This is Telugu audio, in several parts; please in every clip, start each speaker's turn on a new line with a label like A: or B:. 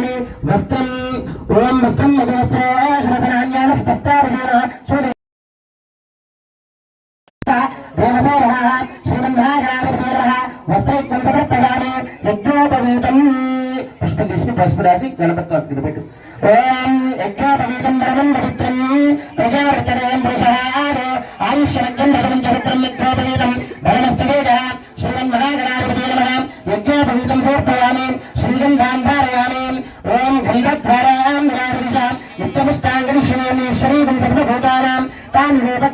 A: సమర్పయామి వస్త్రం ఓం వస్త్రం మధు స్పష్టాభిధాన శోధ దేవసోమః యజ్ఞోపవీతం. పుష్పం పసుపు రాసి గణపతి అక్కడ పెట్టు ఓం యజ్ఞోపవీతం పవిత్రం. రథం చరిత్రం యజ్ఞోపవీతం. శ్రీమన్మహాగణాధిపతి యజ్ఞోపవీతం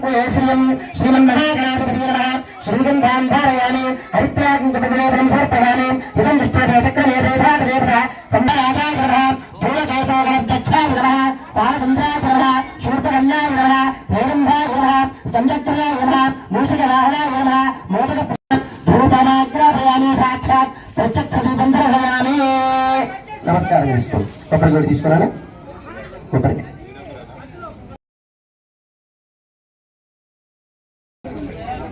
A: కామిరూపక్వే శ్రియం శ్రీమన్మహాగణాధిపతి నమః. శ్రీగంధాన్ ధారయామి. హరిత్రాగం కుటుంబలేపనం సమర్పయామి ఇదం విష్ణుడే చక్రమే దేవత సంభాజాయ నమః. ధూమకేతోగణధ్యక్షాయ నమః. పాలచంద్రాయ నమః. శూర్పకన్యాయ నమః. హేరంభాయ నమః. స్కందక్రియాయ నమః. మూషికవాహనాయ నమః. మోదక ధూపమాగ్రాపయామి సాక్షాత్ ప్రత్యక్ష దీపం దర్శయామి నమస్కారం. చేసుకోండి కొబ్బరి. జోడి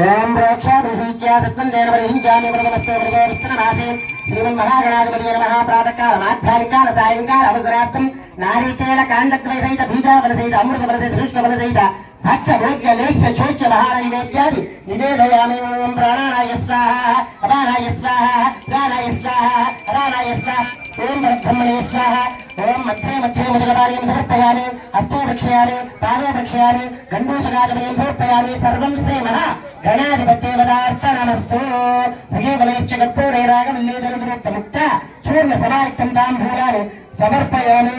A: ఓం ప్రోక్షాభిషీచ్య సత్వందేన పరిహించామి ప్రథమస్తే ప్రథమస్తనమాసి శ్రీమన్మహాగణాధిపతి నమః. ప్రాతకాల మాధ్యానికాల సాయంకాల అవసరార్థం. నారీకేళ కాండద్వయ సహిత బీజాఫల సహిత అమృత ఫల సహిత శుష్కఫల సహిత భక్ష భోగ్య లేహ్య చోచ్య మహానైవేద్యాది నివేదయామి. ఓం ప్రాణానాయ స్వాహ అపానాయ స్వాహ ప్రాణాయ స్వాహ అపానాయ స్వాహ. ఓం బ్రహ్మణే స్వాహ. ఓం మధ్యే మధ్యే ముదగపార్యం సమర్పయామి హస్తే ప్రక్షయామి పాదే ప్రక్షయామి గండూషకాజపయం సమర్పయామి సర్వం శ్రీ మహా గణాధిపత్యేవదార్పణమస్తు భుజేబలైశ్చ కర్పూరే రాగవల్లీధరుద్రుక్త చూర్ణ సమాయుక్తం తాం తాంబూలాన్ని సమర్పయామి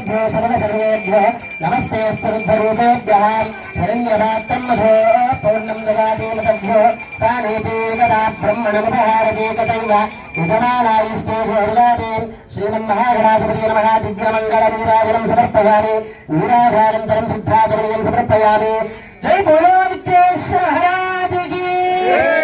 A: సర్వేభ్యో సర్వ సర్వేభ్యో నమస్తే స్వరుద్ధరూపేభ్యः శరణ్యమాత్రం మధో పౌర్ణం దదాతి మతభ్యో సానేతి గదా బ్రహ్మణముపహారతి తథైవ యజమానాయుస్తే దదాతి శ్రీమన్మహాగణాధిపతి నమః దివ్యమంగళ నీరాజనం సమర్పయామి నీరాధానంతరం శుద్ధాచమనీయం సమర్పయామి జై బోలో విద్యేశ్వర మహారాజ్ की।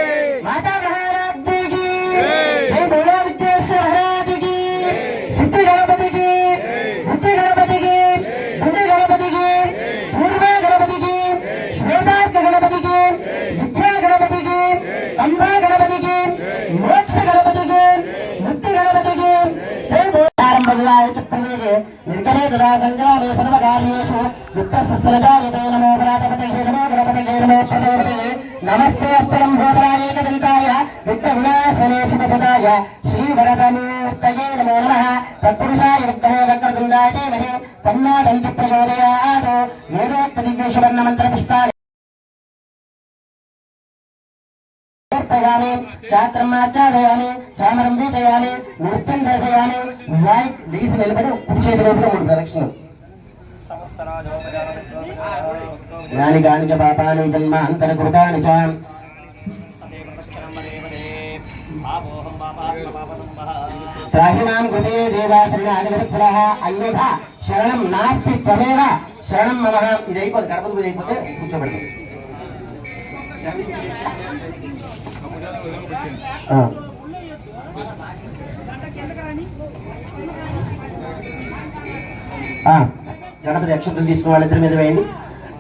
A: ఇత్యుక్తమేషి నిర్గమే దురా సంగ్రామే తన్నా దంతి వేదోక్త దివ్యేశ్వర్ణ చాత్రం ఆచారయామి చామరం చేయాలి నృత్యం చేయాలి వాయిక్ లేచి నిలబడి కుడి చేతి వైపులో మూడు ప్రదక్షిణలు. యాని కాని చ పాపాని జన్మ అంతరకృతాని చ. త్రాహి మాం కృతే దేవాశ్రయాని వత్సలః అన్యథ శరణం నాస్తి త్వమేవ శరణం మమ ఇది అయిపోతుంది గణపతి పూజ అయిపోతే కూర్చోబెడతాం. ఆ. ఆ, గణపతి అక్షంతం తీసుకున్న వాళ్ళిద్దరి మీద వేయండి.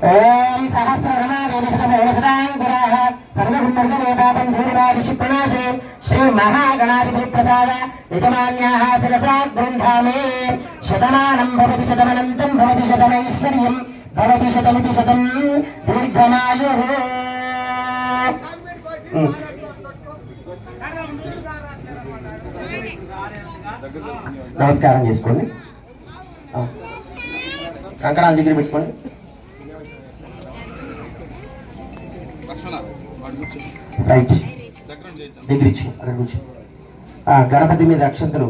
A: ఓం సహస్రనామాదేశతమోషదాంకురాః సర్వగుణర్గమే పాపం ధూర్వాదిషి ప్రణాశే. శ్రీ మహాగణాధిపతి ప్రసాద యజమాన్యాः శిరసా గృహ్ణామే శతమానం భవతి శతమనంతం భవతి శతమైశ్వర్యం. భవతి శతమితి శతం దీర్ఘమాయుః నమస్కారం చేసుకోండి. కంకణాల దగ్గర పెట్టుకోండి. రైట్.
B: దగ్గర
A: ఇచ్చి అక్కడ కూర్చో. గణపతి మీద అక్షంతలు.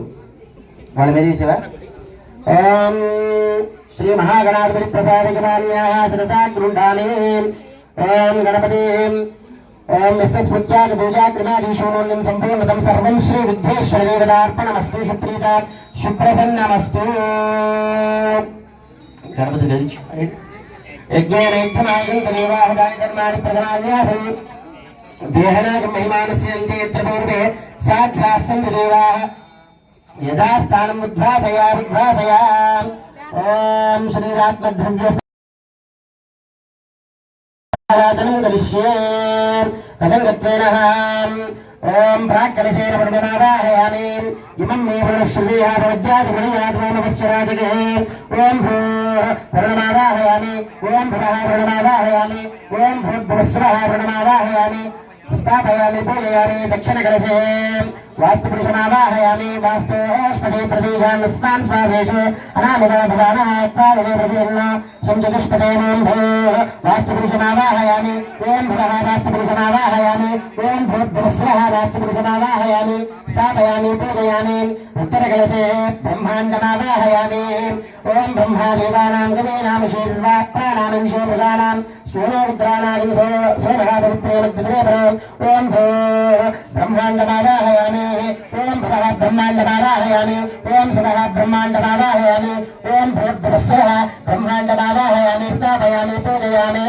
A: వాళ్ళ మీద వేసేవా? ఓం శ్రీ మహాగణాధిపతి ప్రసాద జమాన్యా శిరసా గృహామి ఓం గణపతి ఓం యస్మత్యాగ పూజా క్రమాదీశోన్యం సంపూర్ణతం సర్వం శ్రీ విఘ్నేశ్వర దేవతార్పణమస్తు సుప్రీత సుప్రసన్నమస్తు. గణపతి గదించు. యజ్ఞేనైత్యమాయం దేవాహుదాని ధర్మాని దేహనాగం మహిమానస్యంతే ఎత్ర పూర్వే సాధ్యాస్సంతి దేవాः. యదా స్థానం ఉద్భాసయా ఉద్భాసయా ఓం శరీరాత్మద్రవ్య ఆరాధనం కరిష్యే కథంగత్వేన ఓం ప్రాక్కలశేన వర్ణమావాహయామి ఇమం మే వృణశ్రుతియా భవద్యాదిగుణయాత్మానవశ్చరాజగే ఓం భూ వర్ణమావాహయామి ఓం భవః వర్ణమావాహయామి ఓం భూర్భువస్వః వర్ణమావాహయామి स्थापयामि पूजयामि दक्षिणकलशे वास्तुपुरुषमावाहयामि वास्तोष्पदे प्रतीकान् अस्मान् स्वावेषु अनामिवा भवानः त्वादवे प्रतिन्न संचतुष्पदे नोम् भो वास्तुपुरुषमावाहयामि ॐ भवः वास्तुपुरुषमावाहयामि ॐ वास्तुपुरुषमावाहयामि स्थापयामि पूजयामि उत्तरकलशे ब्रह्माण्डमावाहयामि ॐ ब्रह्मादेवानां गवीनां शीर्वा प्राणानां मृगाणां सोनोरुद्राणां सो सोमः पवित्रे मध्यदरे परम् ॐ भो ब्रह्माण्डमावाहयामि ॐ भवः ब्रह्माण्डमावाहयामि ॐ सुभः ब्रह्माण्डमावाहयामि ॐ भूर्भुवस्वः ब्रह्माण्डमावाहयामि स्थापयामि पूजयामि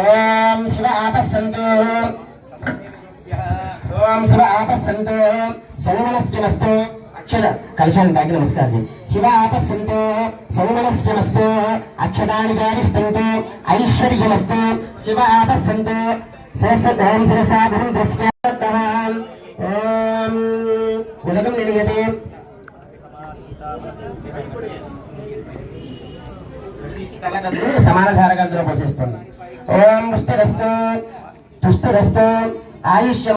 A: ॐ शिव आपस्सन्तु ఓం శివ ఆపస్సంతో సౌమనస్యమస్తు అక్షర కలశాన్ని బాకి నమస్కారం చేయండి. శివ ఆపస్సంతో సౌమనస్యమస్తు అక్షరాన్ని జారిస్తంతో ఐశ్వర్యమస్తు శివ ఆపస్సంతో శిరస ఓం శిరసా గురుం ద్రస్య ఓం ఉదకం నిలయతే. సమాన ధారగా పోషిస్తుంది ఓం పుష్టిరస్తు తుష్టిరస్తు ఆయుష్యం